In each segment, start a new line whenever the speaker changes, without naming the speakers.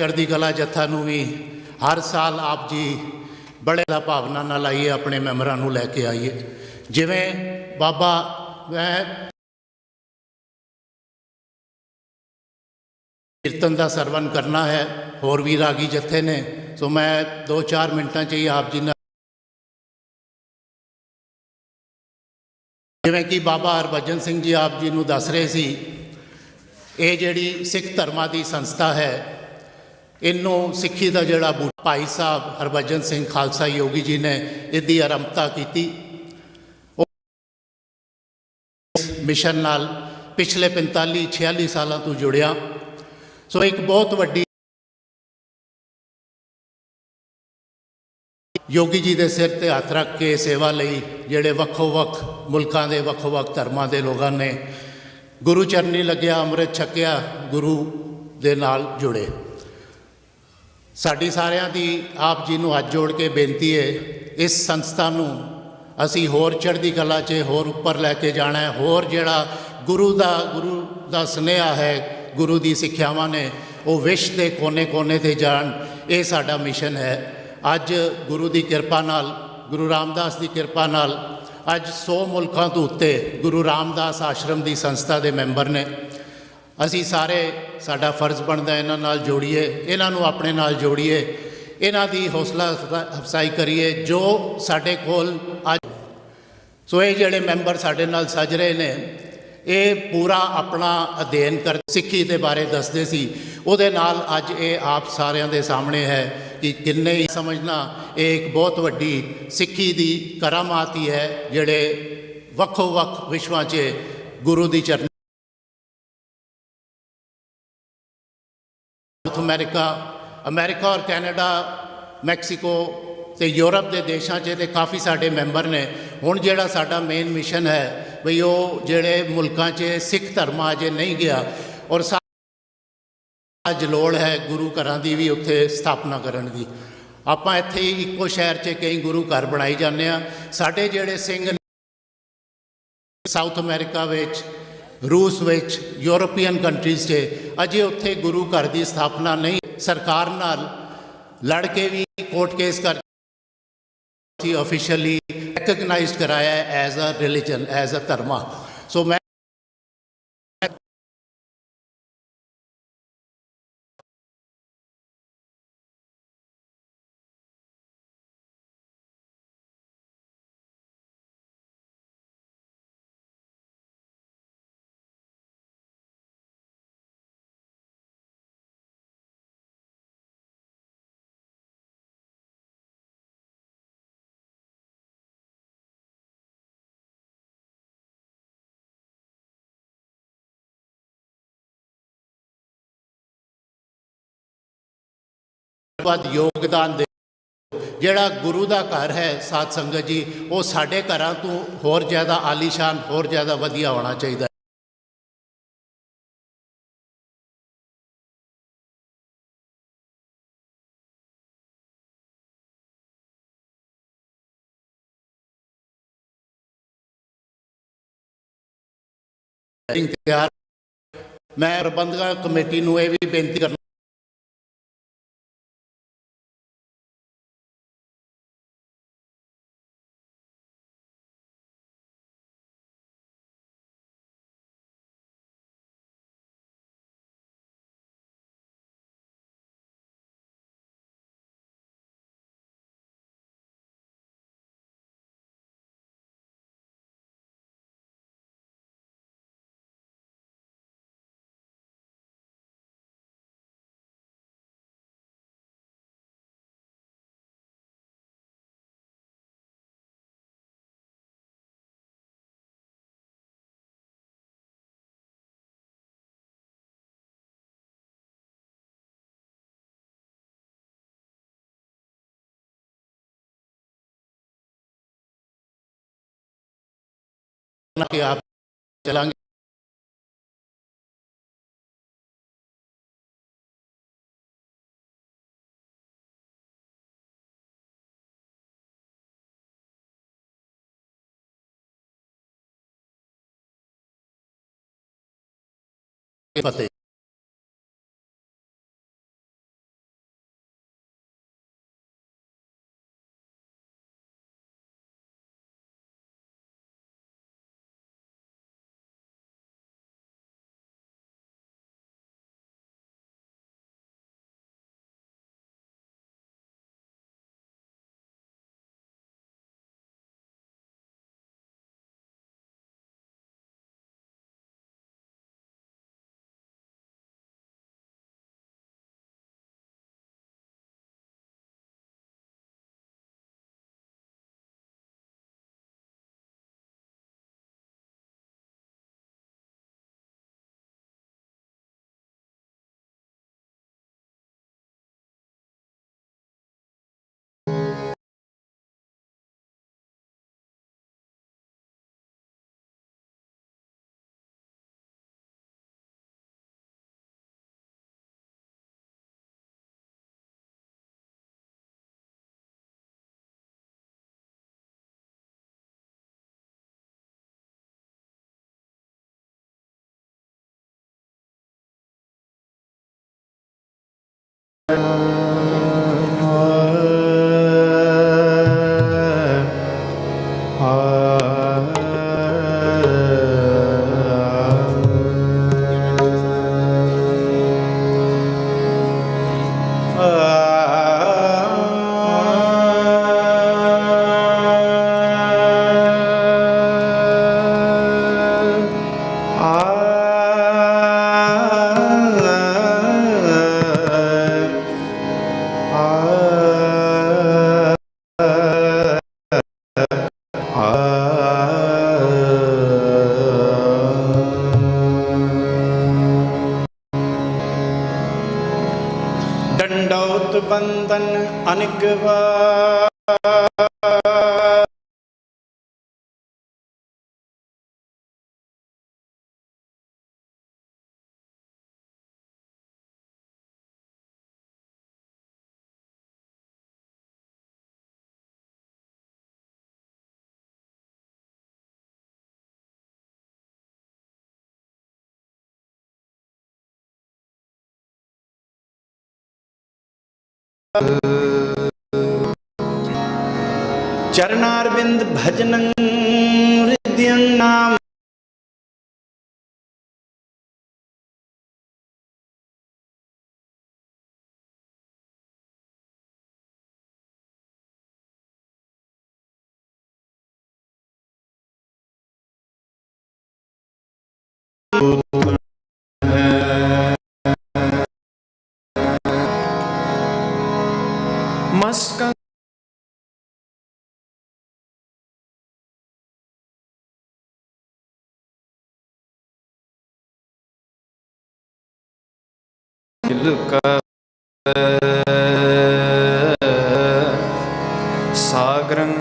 ਚੜ੍ਹਦੀ ਕਲਾ ਜੱਥਾ ਨੂੰ ਵੀ ਹਰ ਸਾਲ ਆਪ ਜੀ ਬੜੇ ਦਾ ਭਾਵਨਾ ਨਾਲ ਆਈਏ, ਆਪਣੇ ਮੈਂਬਰਾਂ ਨੂੰ ਲੈ ਕੇ ਆਈਏ। ਜਿਵੇਂ ਬਾਬਾ, ਮੈਂ ਕੀਰਤਨ ਦਾ ਸਰਵਨ ਕਰਨਾ ਹੈ, ਹੋਰ ਵੀ ਰਾਗੀ ਜੱਥੇ ਨੇ, ਸੋ ਮੈਂ 2-4 ਮਿੰਟਾਂ 'ਚ ਹੀ ਆਪ ਜੀ ਨਾਲ ਜਿਵੇਂ ਕਿ ਬਾਬਾ ਹਰਭਜਨ ਸਿੰਘ ਜੀ ਆਪ ਜੀ ਨੂੰ ਦੱਸ ਰਹੇ ਸੀ, ਇਹ ਜਿਹੜੀ ਸਿੱਖ ਧਰਮਾਂ ਦੀ ਸੰਸਥਾ ਹੈ ਇਹਨੂੰ ਸਿੱਖੀ ਦਾ ਜਿਹੜਾ ਬੂਟ ਭਾਈ ਸਾਹਿਬ ਹਰਭਜਨ ਸਿੰਘ ਖਾਲਸਾ ਯੋਗੀ ਜੀ ਨੇ ਇਹਦੀ ਆਰੰਭਤਾ ਕੀਤੀ। ਉਹ ਮਿਸ਼ਨ ਨਾਲ ਪਿਛਲੇ 45 46 ਸਾਲਾਂ ਤੋਂ ਜੁੜਿਆ। ਸੋ ਇੱਕ ਬਹੁਤ ਵੱਡੀ ਯੋਗੀ ਜੀ ਦੇ ਸਿਰ ਤੇ ਹੱਥ ਰੱਖ ਕੇ ਸੇਵਾ ਲਈ ਜਿਹੜੇ ਵੱਖੋ ਵੱਖ ਮੁਲਕਾਂ ਦੇ ਵੱਖੋ ਵੱਖ ਧਰਮਾਂ ਦੇ ਲੋਕਾਂ ਨੇ ਗੁਰੂ ਚਰਨੀ ਲੱਗਿਆ, ਅੰਮ੍ਰਿਤ ਛਕਿਆ, ਗੁਰੂ ਦੇ ਨਾਲ ਜੁੜੇ। ਸਾਡੀ ਸਾਰਿਆਂ ਦੀ ਆਪ ਜੀ ਨੂੰ ਹੱਥ ਜੋੜ ਕੇ ਬੇਨਤੀ ਹੈ, ਇਸ ਸੰਸਥਾ ਨੂੰ ਅਸੀਂ ਹੋਰ ਚੜ੍ਹਦੀ ਕਲਾ 'ਚ, ਹੋਰ ਉੱਪਰ ਲੈ ਕੇ ਜਾਣਾ ਹੈ, ਹੋਰ ਜਿਹੜਾ ਗੁਰੂ ਦਾ ਗੁਰੂ ਦਾ ਸੁਨੇਹਾ ਹੈ, ਗੁਰੂ ਦੀ ਸਿੱਖਿਆਵਾਂ ਨੇ, ਉਹ ਵਿਸ਼ ਦੇ ਕੋਨੇ-ਕੋਨੇ ਤੇ ਜਾਣ, ਇਹ ਸਾਡਾ ਮਿਸ਼ਨ ਹੈ। ਅੱਜ ਗੁਰੂ ਦੀ ਕਿਰਪਾ ਨਾਲ, ਗੁਰੂ ਰਾਮਦਾਸ ਦੀ ਕਿਰਪਾ ਨਾਲ, ਅੱਜ 100 ਮੁਲਕਾਂ ਤੋਂ ਉੱਤੇ ਗੁਰੂ ਰਾਮਦਾਸ ਆਸ਼ਰਮ ਦੀ ਸੰਸਥਾ ਦੇ ਮੈਂਬਰ ਨੇ ਅਸੀਂ ਸਾਰੇ ਸਾਡਾ ਫਰਜ਼ ਬਣਦਾ ਇਹਨਾਂ ਨਾਲ ਜੋੜੀਏ, ਇਹਨਾਂ ਨੂੰ ਆਪਣੇ ਨਾਲ ਜੋੜੀਏ, ਇਹਨਾਂ ਦੀ ਹੌਸਲਾ ਅਫਸਾਈ ਕਰੀਏ, ਜੋ ਸਾਡੇ ਕੋਲ ਅੱਜ ਸੋ ਇਹ ਜਿਹੜੇ ਮੈਂਬਰ ਸਾਡੇ ਨਾਲ ਸੱਜ ਰਹੇ ਨੇ, ਇਹ ਪੂਰਾ ਆਪਣਾ ਅਧਿਐਨ ਕਰ, ਸਿੱਖੀ ਦੇ ਬਾਰੇ ਦੱਸਦੇ ਸੀ। ਉਹਦੇ ਨਾਲ ਅੱਜ ਇਹ ਆਪ ਸਾਰਿਆਂ ਦੇ ਸਾਹਮਣੇ ਹੈ ਕਿ ਕਿੰਨੇ ਹੀ ਸਮਝਣਾ, ਇਹ ਇੱਕ ਬਹੁਤ ਵੱਡੀ ਸਿੱਖੀ ਦੀ ਕਰਾਮਾਤ ਹੀ ਹੈ, ਜਿਹੜੇ ਵੱਖੋ ਵੱਖ ਵਿਸ਼ਵਾਂ 'ਚ ਗੁਰੂ ਦੀ ਚਰਨ ਸਾਊਥ ਅਮਰੀਕਾ ਅਮਰੀਕਾ ਔਰ ਕੈਨੇਡਾ ਮੈਕਸੀਕੋ ਤੇ ਯੂਰਪ ਦੇ ਦੇਸ਼ਾਂ 'ਚ ਤੇ ਕਾਫੀ ਸਾਡੇ ਮੈਂਬਰ ਨੇ। ਹੁਣ ਜਿਹੜਾ ਸਾਡਾ ਮੇਨ ਮਿਸ਼ਨ ਹੈ ਵੀ ਉਹ ਜਿਹੜੇ ਮੁਲਕਾਂ 'ਚ ਸਿੱਖ ਧਰਮ ਅਜੇ ਨਹੀਂ ਗਿਆ ਔਰ ਸਾ- ਅੱਜ ਲੋੜ ਹੈ ਗੁਰੂ ਘਰਾਂ ਦੀ ਵੀ ਉੱਥੇ ਸਥਾਪਨਾ ਕਰਨ ਦੀ। ਆਪਾਂ ਇੱਥੇ ਹੀ ਇੱਕੋ ਸ਼ਹਿਰ 'ਚ ਕਈ ਗੁਰੂ ਘਰ ਬਣਾਈ ਜਾਂਦੇ ਆ ਸਾਡੇ ਜਿਹੜੇ ਸਿੰਘ ਸਾਊਥ ਅਮਰੀਕਾ ਵਿੱਚ ਰੂਸ ਵਿੱਚ ਯੂਰੋਪੀਅਨ ਕੰਟਰੀਜ਼ 'ਚ ਅਜੇ ਉੱਥੇ ਗੁਰੂ ਘਰ ਦੀ ਸਥਾਪਨਾ ਨਹੀਂ, ਸਰਕਾਰ ਨਾਲ ਲੜ ਕੇ ਵੀ ਕੋਰਟ ਕੇਸ ਕਰ ਸੀ ਆਫੀਸ਼ੀਅਲੀ ਰੈਕਗਨਾਈਜ਼ਡ ਕਰਾਇਆ as a religion as a dharma. So ਮੈਂ ਵੱਧ ਯੋਗਦਾਨ ਦੇ ਜਿਹੜਾ ਗੁਰੂ ਦਾ ਘਰ ਹੈ ਸਾਧ ਸੰਗਤ ਜੀ, ਉਹ ਸਾਡੇ ਘਰਾਂ ਤੋਂ ਹੋਰ ਜ਼ਿਆਦਾ ਆਲੀਸ਼ਾਨ, ਹੋਰ ਜ਼ਿਆਦਾ ਵਧੀਆ ਹੋਣਾ ਚਾਹੀਦਾ ਤਿਆਰ ਮੈਂ ਪ੍ਰਬੰਧਕ ਕਮੇਟੀ ਨੂੰ ਇਹ ਵੀ ਬੇਨਤੀ ਕਰਨਾ
ਕਿ ਆਪ ਚਲਾਂਗੇ। ਫਤਿਹ।
அணுகுவார் Uh... चरणारविन्द भजनं चरणार्विन्द
भजनृत्य ਦਿਲ ਸਾਗਰੰ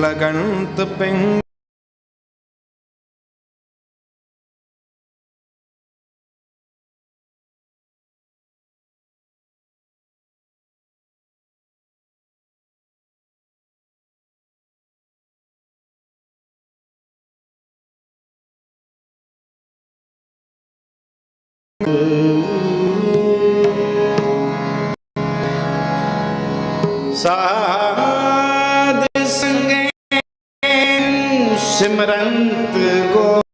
ਲਗੰਤ ਪਿੰ
ਸਾਧ ਸੰਗੇ ਸਿਮਰੰਤ ਗੋ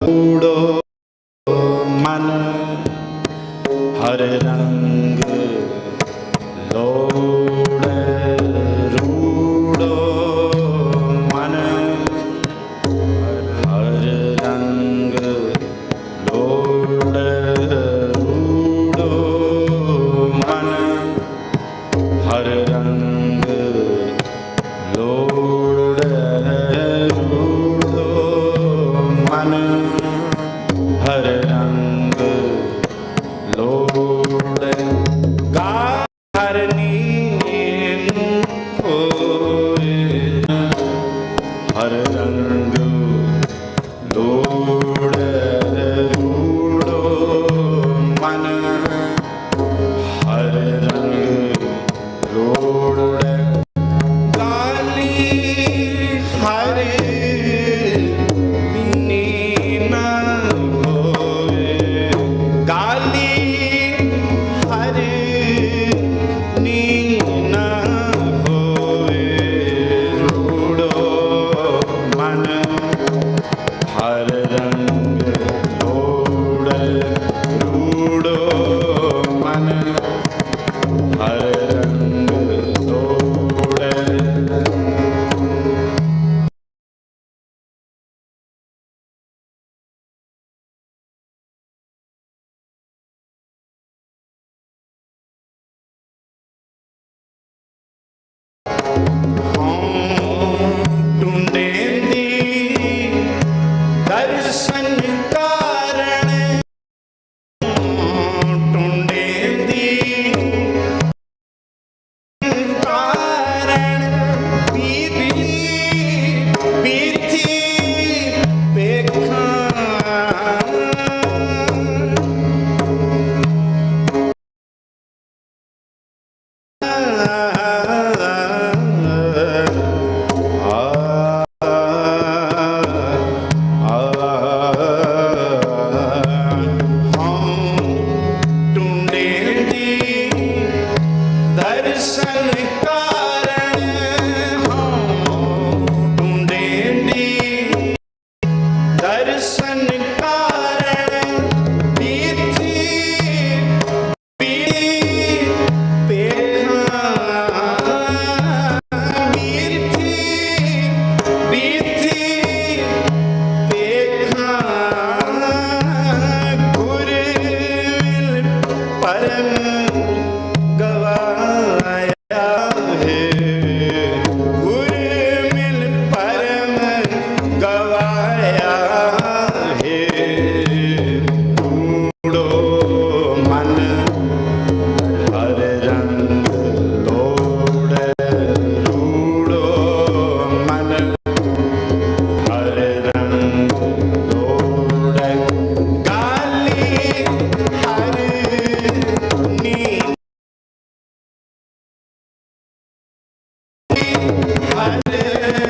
ੂੜੋ
ਮਨ ਹਰ I Hare